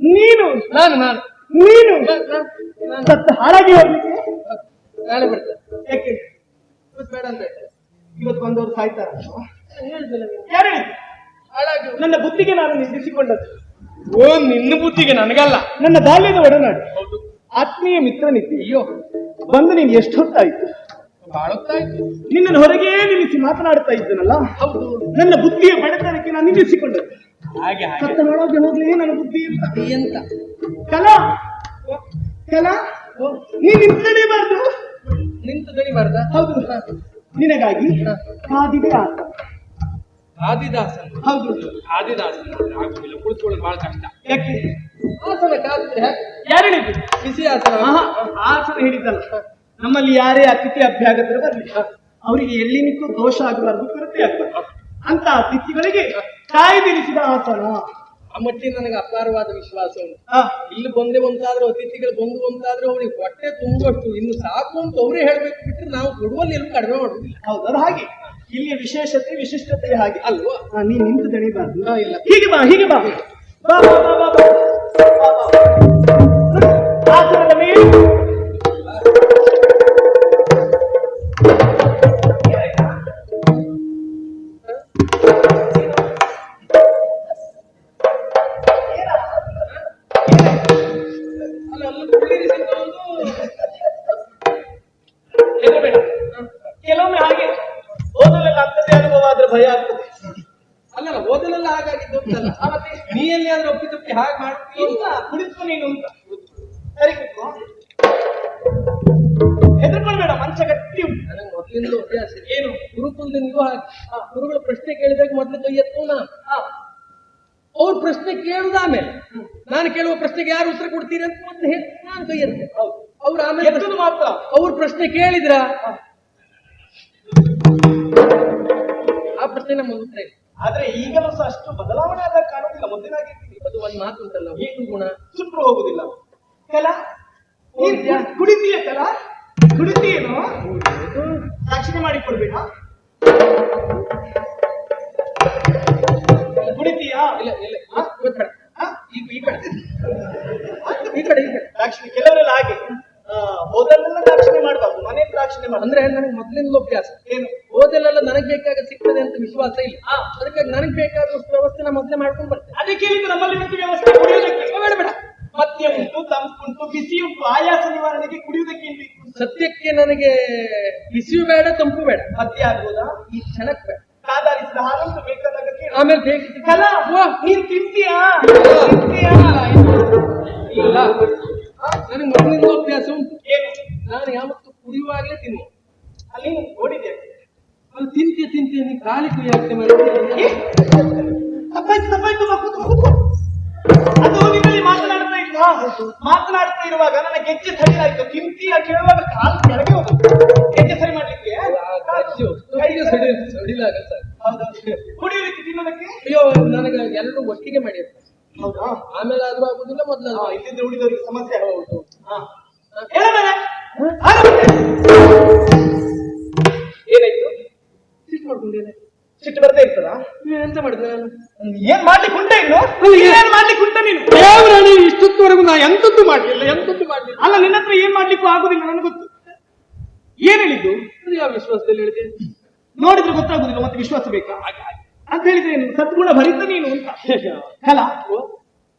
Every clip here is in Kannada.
ನೀನು. ನಾನು ನಾನು. ನೀನು. ಸತ್ತು ಹಾಳಾಗಿ ಹೋಗ್ಲಿಕ್ಕೆ ನಾಳೆ ಯಾಕೆ? ಇವತ್ತು ಬೇಡ ಅಂತ ಇವತ್ತು ಬಂದವರು ಸಾಯ್ತಾರ. ಯಾರು? ಹಾಳಾಗಿ ನನ್ನ ಬುದ್ಧಿಗೆ ನಾನು ನಿಂದಿಸಿಕೊಂಡದ್ದು. ಓ ನಿನ್ನ ಬುದ್ಧಿಗೆ ನನಗಲ್ಲ. ನನ್ನ ಬಾಲ್ಯದ ಒಡನಾಡಿ. ಹೌದು. ಆತ್ಮೀಯ ಮಿತ್ರನಿದ್ದೆ. ಅಯ್ಯೋ. ಬಂದು ನೀನು ಎಷ್ಟು ಹೊತ್ತಾಯ್ತು ಬಹಳ ಇತ್ತು ನಿನ್ನನ್ನು ಹೊರಗೆ ನಿಲ್ಲಿಸಿ ಮಾತನಾಡ್ತಾ ಇದ್ದನಲ್ಲ? ಹೌದು. ನನ್ನ ಬುದ್ಧಿಯ ಬಡತನಕ್ಕೆ ನಾನು ನಿಲ್ಲಿಸಿಕೊಂಡೆ. ಹಾಗೆ ಹಾಗೆ. ಒಳಗೆ ಹೋಗ್ಲಿ ನನ್ನ ಬುದ್ಧಿ ಅಂತ ಕಲಾ. ಕಲಾ. ನೀನ್ ನಿಂತಡೇಬಾರ್ದು ನಿಂತು ದಣಿಬಾರ್ದ? ಹೌದು. ನಿನಗಾಗಿ ಕಾದಿದೆ ಆತ ಆದಿದಾಸನ್ ಹೌದು. ಆದಿದಾಸನ್ ಆಗುದಿಲ್ಲ ಕುಳಿತುಕೊಳ್ಳೋದು ಬಹಳ ಕಷ್ಟ. ಯಾಕೆ? ಆಸನ ಕಾದ್ರೆ ಯಾರು ಬಿಸಿ ಆಸನ. ಆಸನ ಹೇಳಿದ್ದಲ್ಲ. ನಮ್ಮಲ್ಲಿ ಯಾರೇ ಅತಿಥಿ ಅಭ್ಯಾಗತರು ಬರಲಿ ಅವರಿಗೆ ಎಳ್ಳಿನಿಕ್ಕೂ ದೋಷ ಆಗಬಾರದು ಕೊರತೆ ಆಗಬಾರ್ದು. ಅಂತ ಅತಿಥಿಗಳಿಗೆ ಕಾಯ್ದಿರಿಸಿದ ಆಸನ ಆ ಮಟ್ಟಿಗೆ ನನಗೆ ಅಪಾರವಾದ ವಿಶ್ವಾಸ ಉಂಟು. ಇಲ್ಲಿ ಬಂದೆ ಒಂದಾದ್ರೂ ಅತಿಥಿಗಳು ಬಂದು ಅಂತಾದ್ರೂ ಅವರಿಗೆ ಹೊಟ್ಟೆ ತುಂಬಷ್ಟು ಇನ್ನು ಸಾಕು ಅಂತ ಅವರೇ ಹೇಳ್ಬೇಕು ಬಿಟ್ಟರೆ ನಾವು ಕೊಡುವಲ್ಲಿ ಎಲ್ಲೂ ಕಡಿಮೆ ಮಾಡುದಿಲ್ಲ. ಹೌದು ಅದು ಹಾಗೆ. ಇಲ್ಲಿ ವಿಶೇಷತೆ ವಿಶಿಷ್ಟತೆ ಹಾಗೆ. ಅಲ್ವಾ? ನೀನು ನಿಂತು ದಣಿಬಾರ್ದು. ಇಲ್ಲ. ಹೀಗೆ ಬಾ ಹೀಗೆ ಬಾ ಬಾ. ಬಾ ಬಾ. ಬಾ, ಬಾ. ಭಯ ಆಗ್ತದೆ. ಅಲ್ಲಲ್ಲ ಓದಲೆಲ್ಲ ಹಾಗಾಗಿದ್ದು ಮತ್ತೆ ನೀ ಎಲ್ಲಿಯಾದ್ರೂ ಒಪ್ಪಿ ತಪ್ಪಿ ಹಾಗೆ ಮಾಡ್ತೀಯ ಇಲ್ಲ ಕುಡಿತು ನೀನು ಅಂತ. ಸರಿ ಕೂತ್ಕೋ. ಹೆದರ್ಕೊಳ್ಬೇಡ ಮಂಚ ಗಟ್ಟಿ ಉಂಟು. ನನಗೆ ಮೊದಲಿಂದ ಅಭ್ಯಾಸ ಏನು? ಗುರುಕುಲದಿಂದಲೂ ಹಾಗೆ. ಆ, ಗುರುಗಳು ಪ್ರಶ್ನೆ ಕೇಳಿದಾಗ ಮೊದಲು ಕೈ ಎತ್ತು ಅವ್ರ ಪ್ರಶ್ನೆ ಕೇಳಿದ ಆಮೇಲೆ. ನಾನು ಕೇಳುವ ಪ್ರಶ್ನೆಗೆ ಯಾರು ಉತ್ತರ ಕೊಡ್ತೀರಿ ಅಂತ ಮೊದಲು ಹೇಳಿ. ನಾನು ಕೈ ಎತ್ತೆ. ಅವ್ರು ಆಮೇಲೆ ಮಾತ್ರ. ಅವ್ರ ಪ್ರಶ್ನೆ ಕೇಳಿದ್ರ? ನಮ್ಮ ಮುಂದೆ ಆದ್ರೆ ಈಗಲೂ ಸಹ ಅಷ್ಟು ಬದಲಾವಣೆ ಆದ ಕಾಣೋದಿಲ್ಲ ಮೊದಲಿನ ಅದು ಒಂದು ಮಾತು ಉಂಟಲ್ಲ ಏನು ಗುಣ. ಸುಟ್ರು ಹೋಗುದಿಲ್ಲ. ಕಲ? ಕುಡಿತೀಯ ಕಲ? ಕುಡಿತೀಯೇನು? ರಕ್ಷಣೆ ಮಾಡಿಕೊಡ್ಬೇಡ. ಕುಡಿತೀಯಾ? ಇಲ್ಲ ಇಲ್ಲ. ಈ ಕಡೆ ಈ ಕಡೆ. ಈ ಕಡೆ ದಾಕ್ಷಿಣೆ ಕೆಲವರೆಲ್ಲ ಹಾಗೆ. ಹೋದಲ್ಲೆಲ್ಲ ರಕ್ಷಣೆ ಮಾಡಬಾರ್ದು. ಮನೆ ರಕ್ಷಣೆ ಮಾಡ ಅಂದ್ರೆ ನನಗೆ ಮೊದಲಿಂದ ಅಭ್ಯಾಸ. ಏನು? ಓದಲೆಲ್ಲ ನನಗ್ ಬೇಕಾಗ ಸಿಗ್ತದೆ ಅಂತ ವಿಶ್ವಾಸ ಇಲ್ಲ. ಅದಕ್ಕಾಗಿ ನನಗ್ ಬೇಕಾದಷ್ಟು ವ್ಯವಸ್ಥೆ ನಾ ಮೊದಲೇ ಮಾಡ್ಕೊಂಡು ಬರ್ತೇನೆ. ಅದಕ್ಕೆ ಹೇಳಿದ್ದು ನಮ್ಮಲ್ಲಿ ಒಂದು ವ್ಯವಸ್ಥೆ ಕುಡಿಯೋದಕ್ಕೆ. ಬೇಡ ಬೇಡ. ಮದ್ಯ ಉಂಟು ತಂಪುಂಟು ಬಿಸಿ ಉಂಟು ಆಯಾಸ ನಿವಾರಣೆಗೆ ಕುಡಿಯುವುದಕ್ಕೆ ಸತ್ಯಕ್ಕೆ ಬೇಕು? ಸದ್ಯಕ್ಕೆ ನನಗೆ ಬಿಸಿಯೂ ಬೇಡ ತಂಪು ಬೇಡ. ಮತ್ತೆ ಆಗ್ಬೋದಾ? ಈ ಕ್ಷಣಕ್ಕೆ ಬೇಡ. ಕಾದಾರಿಸಿದ ಹಾಲಂತೂ ಬೇಕಾದಾಗ ಆಮೇಲೆ ಬೇಕಿದ್ರೆ ಕಲಾ ನೀನ್ ತಿಂತೀಯಾ? ತಿಂತೀಯಾ? ಇಲ್ಲ ನನಗೆ ಮೊದಲಿಂದ ಅಭ್ಯಾಸ ಉಂಟು. ಏನು? ನಾನು ಯಾವತ್ತು ಕುಡಿಯುವಾಗಲೇ ತಿನ್ನು ಅಲ್ಲಿ ನೋಡಿದ್ದೇನೆ ನೋಡಿದೆ ಅದು ತಿಂತೆ ತಿಂತೀಯ ನೀ ಕಾಲಿ ಕುಯ್ಯಾಗ್ತೇ ಮಾಡಿ? ತಪ್ಪಾಯ್ತು ತಪ್ಪಾಯ್ತು. ಅದು ಮಾತನಾಡ್ತಾ ಇಲ್ವಾ? ಮಾತನಾಡ್ತಾ ಇರುವಾಗ ನನ್ನ ಗೆಜ್ಜೆ ತಿಂತಿ ತಿಂತೀಯ ಕೇಳುವಾಗ ಕಾಲು ಕೆಳಗೆ ಹೋಗುತ್ತೆ ಗೆಜ್ಜೆ ಸರಿ ಮಾಡ್ಲಿಕ್ಕೆ? ಕೈಗೆ ಸಡಿ ಸಡಿಲಾಗ ಸರ್ ಕುಡಿಯೋದಕ್ಕೆ ತಿನ್ನೋದಕ್ಕೆ? ಅಯ್ಯೋ ನನಗೆ ಎಲ್ಲರೂ ಒಟ್ಟಿಗೆ ಮಾಡಿ ಹೌದಾ? ಆಮೇಲೆ ಅದು ಆಗುದಿಲ್ಲ ಮೊದ್ಲು ಹಾ, ಇಲ್ಲಿದ್ರೆ ಉಳಿದವರಿಗೆ ಸಮಸ್ಯೆ ಹೌದು. ಹೇಳ ಸಿಟ್ಟು ಬರ್ತಾ ಇರ್ತದಾ? ಎಂತ ಮಾಡಿದೆ ನಾನು? ಏನ್ ಮಾಡ್ಲಿಕ್ಕೆ ಉಂಟ ಇನ್ನು? ಏನ್ ಮಾಡ್ಲಿಕ್ಕೆ ಉಂಟ ನೀನು? ದೇವರಾಣಿ ಇಷ್ಟೊತ್ತವರೆಗೂ ನಾ ಎಂತದ್ದು ಮಾಡ್ಲಿಲ್ಲ ಎಂತದ್ದು ಮಾಡ್ಲಿಲ್ಲ. ಅಲ್ಲ ನಿನ್ನ ಹತ್ರ ಏನ್ ಮಾಡ್ಲಿಕ್ಕೂ ಆಗುದಿಲ್ಲ ನನಗೆ ಗೊತ್ತು. ಏನ್ ಹೇಳಿದ್ದು? ಅದು ಯಾವ ವಿಶ್ವಾಸದಲ್ಲಿ ಹೇಳಿದೆ ನೋಡಿದ್ರೆ ಗೊತ್ತಾಗುದಿಲ್ಲ ಮತ್ತೆ ವಿಶ್ವಾಸ ಬೇಕಾ? ಅಂತ ಹೇಳಿದ್ರೆ ಏನು ಸದ್ಗುಣ ಭರಿತ ನೀನು ಅಂತ. ಅಲ್ಲ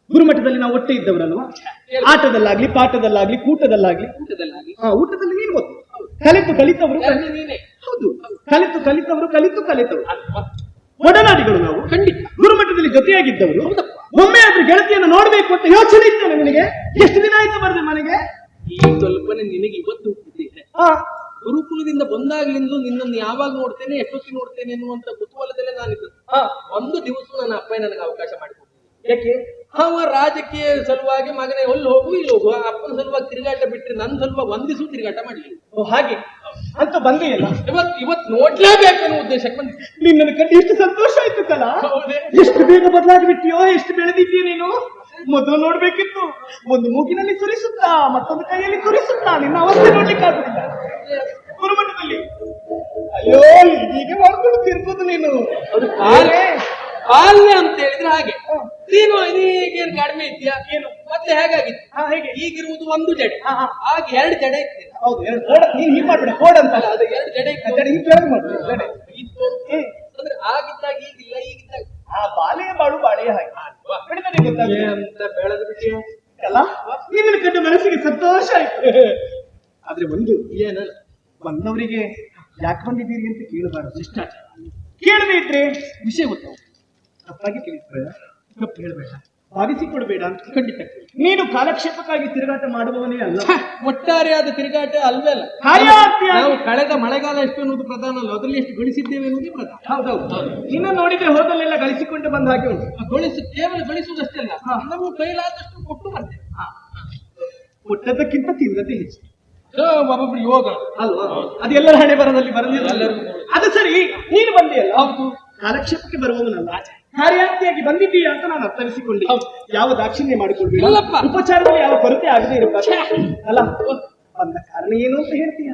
ಗುರುಮಠದಲ್ಲಿ ನಾವು ಒಟ್ಟೆ ಇದ್ದವರಲ್ವಾ? ಆಟದಲ್ಲಾಗ್ಲಿ ಪಾಠದಲ್ಲಾಗ್ಲಿ ಕೂಟದಲ್ಲಾಗ್ಲಿ. ಊಟದಲ್ಲಾಗ್ಲಿ ಊಟದಲ್ಲಿ ನೀನು ಗೊತ್ತು. ಕಲಿತು ಕಲಿತವರು ನೀನೇ. ಹೌದು. ಕಲಿತು ಕಲಿತವರು ಕಲಿತು ಕಲಿತವರು ಒಡನಾಡಿಗಳು ನಾವು. ಖಂಡಿತ. ಗುರುಮಟ್ಟದಲ್ಲಿ ಜೊತೆಯಾಗಿದ್ದವರು. ಒಮ್ಮೆ ಆದ್ರೆ ಗೆಳತಿಯನ್ನು ನೋಡ್ಬೇಕು ಅಂತ ಯೋಚನೆ ಇತ್ತು ನಿನಗೆ ಎಷ್ಟು ದಿನ ಆಯ್ತು ಬರದೆ ಮನೆಗೆ? ಈ ಕಲ್ಪನೆ ನಿನಗೆ ಇವತ್ತು ಹುಟ್ಟಿದೆ. ಗುರುಕುಲದಿಂದ ಬಂದಾಗ್ಲಿಂದು ನಿನ್ನನ್ನು ಯಾವಾಗ ನೋಡ್ತೇನೆ ಎಷ್ಟೊತ್ತಿ ನೋಡ್ತೇನೆ ಅನ್ನುವಂತ ಕುತೂಹಲದಲ್ಲೇ ನಾನಿದ್ದು. ಒಂದು ದಿವಸ ನನ್ನ ಅಪ್ಪ ನನಗೆ ಅವಕಾಶ ಮಾಡಿಕೊಡ್ತೀನಿ ಯಾಕೆ? ಅವ ರಾಜಕೀಯ ಸಲುವಾಗಿ ಮಗನೇ ಒಲ್ಲಿ ಹೋಗು ಇಲ್ಲಿ ಹೋಗು. ಅಪ್ಪನ ಸಲುವಾಗಿ ತಿರುಗಾಟ ಬಿಟ್ಟರೆ ನನ್ನ ಸಲುವಾಗಿ ಒಂದಿಸು ತಿರುಗಾಟ ಮಾಡಲಿಲ್ಲ. ಓ ಹಾಗೆ. ಅಂತೂ ಬಂದೇ ಇಲ್ಲ ಇವತ್ತು ಇವತ್ತು ನೋಡ್ಲೇಬೇಕು ಅನ್ನೋ ಉದ್ದೇಶಕ್ಕೆ ಬಂದಿದ್ದೆ ನನ್ನ ಕಂಡು ಎಷ್ಟು ಸಂತೋಷ ಆಯ್ತು ಕಲ? ಹೌದೇ? ಎಷ್ಟು ಬೇಗ ಬದಲಾಗ್ಬಿಟ್ಟಿಯೋ ಎಷ್ಟು ಬೆಳೆದಿದ್ದೀಯ ನೀನು? ಮೊದಲು ನೋಡ್ಬೇಕಿತ್ತು. ಒಂದು ಮೂಗಿನಲ್ಲಿ ಸುರಿಸುತ್ತಾ ಮತ್ತೊಂದು ಕೈಯಲ್ಲಿ ಕುರಿಸುತ್ತಾ ನಿನ್ನ ಅವಸ್ಥೆ ನೋಡ್ಲಿಕ್ಕೆ ಆಗುದಿಲ್ಲ ಗುರುಮಠದಲ್ಲಿ ಅಯ್ಯೋ ಹೀಗೆ ಮಾಡ್ಕೊಂಡು ತಿರ್ಬೋದು ನೀನು. ಅದು ಕಾಲೇ ಅಂತ ಹೇಳಿದ್ರೆ ಹಾಗೆ. ನೀನು ಈಗೇನು ಕಡಿಮೆ ಇದೆಯಾ ಏನು? ಮತ್ತೆ ಹೇಗಾಗಿತ್ತು? ಹಾ ಹೇಗೆ? ಈಗಿರುವುದು ಒಂದು ಜಡೆ. ಹಾ, ಹಾ. ಆಗ ಎರಡು ಜಡೆ ಇತ್ತು ಹೌದು ಎರಡು ಕೋಡ ನೀನ್ ಹೀಗ್ ಮಾಡ್ಬೇಡ. ಕೋಡ್ ಅಂತ ಅಲ್ಲ, ಅದು. ಎರಡು ಜಡೆ ಇತ್ತು. ಜಡೆ ಹೀಗ್ ಕೆಳಗೆ ಮಾಡ್ಬೇಡ ಜಡೆ. ಇತ್ತು. ಅಂದ್ರೆ ಆಗಿದ್ದಾಗ ಈಗಿಲ್ಲ ಈಗಿದ್ದಾಗ. ಆ ಬಾಳೆಯ ಬಾಳು ಬಾಳೆಯ ಹಾಗೆ. ಕಡಿಮೆ ಗೊತ್ತಾಗ್ತದೆ. ಅಂತ ಬೆಳೆದು ಬಿಟ್ಟು ಅಲ್ಲ ನಿಮ್ಮನ್ನ ಕಂಡು ಮನಸ್ಸಿಗೆ ಸಂತೋಷ ಆಯ್ತು. ಆದ್ರೆ ಒಂದು ಏನಲ್ಲ ಬಂದವರಿಗೆ ಯಾಕೆ ಬಂದಿದ್ದೀರಿ ಅಂತ ಕೇಳಬಾರದು. ಇಷ್ಟ ಕೇಳದೆ ಇದ್ರೆ ವಿಷಯ ಗೊತ್ತಾಗ ತಪ್ಪಾಗಿ ತಿಳಿಸ್ಬೇಡ ತಪ್ಪು ಹೇಳ್ಬೇಡ. ಭಾವಿಸಿಕೊಡ್ಬೇಡ ಅಂತ ಖಂಡಿತ ನೀನು ಕಾಲಕ್ಷೇಪಕ್ಕಾಗಿ ತಿರುಗಾಟ ಮಾಡುವವನೇ ಅಲ್ಲ. ಒಟ್ಟಾರೆಯಾದ ತಿರುಗಾಟ ಅಲ್ವೇ ಅಲ್ಲ. ನಾವು ಕಳೆದ ಮಳೆಗಾಲ ಎಷ್ಟು ಅನ್ನೋದು ಪ್ರಧಾನ ಅಲ್ಲ ಅದರಲ್ಲಿ ಎಷ್ಟು ಗಳಿಸಿದ್ದೇವೆ ಅನ್ನೋದೇ ಪ್ರಧಾನ. ಹೌದೌದು. ಇನ್ನು ನೋಡಿದ್ರೆ ಹೋದಲ್ಲೆಲ್ಲ ಗಳಿಸಿಕೊಂಡು ಬಂದ ಹಾಗೆ ಉಂಟು. ಗಳಿಸು ಕೇವಲ ಗಳಿಸುವುದಷ್ಟೇ ಅಲ್ಲ ನಾವು ಕೈಲಾದಷ್ಟು ಕೊಟ್ಟು ಬರ್ತೇವೆ ಕೊಟ್ಟದಕ್ಕಿಂತ ತಿಂದದ್ದೇ ಹೆಚ್ಚು. ಒಬ್ಬೊಬ್ರು ಯೋಗ. ಅಲ್ವಾ? ಅದೆಲ್ಲರ ಹಣೆ ಬರದಲ್ಲಿ ಬರಲಿಲ್ಲ ಅದು ಸರಿ ನೀನು ಬಂದಿಯಲ್ಲ. ಹೌದು. ಕಾಲಕ್ಷೇಪಕ್ಕೆ ಬರುವವನಲ್ಲ ಕಾರ್ಯಾರ್ಥಿಯಾಗಿ ಬಂದಿದ್ದೀಯಾ ಅಂತ ನಾನು ಅರ್ಥೈಸಿಕೊಂಡೆ. ಹೌದು. ಯಾವ ದಾಕ್ಷಿಣ್ಯ ಮಾಡಿಕೊಳ್ಬೇಡ. ಉಪಚಾರದಲ್ಲಿ ಯಾವ ಕೊರತೆ ಆಗದೆ ಇರುತ್ತ? ಅಲ್ಲ ಬಂದ ಕಾರಣ ಏನು ಅಂತ ಹೇಳ್ತೀಯ?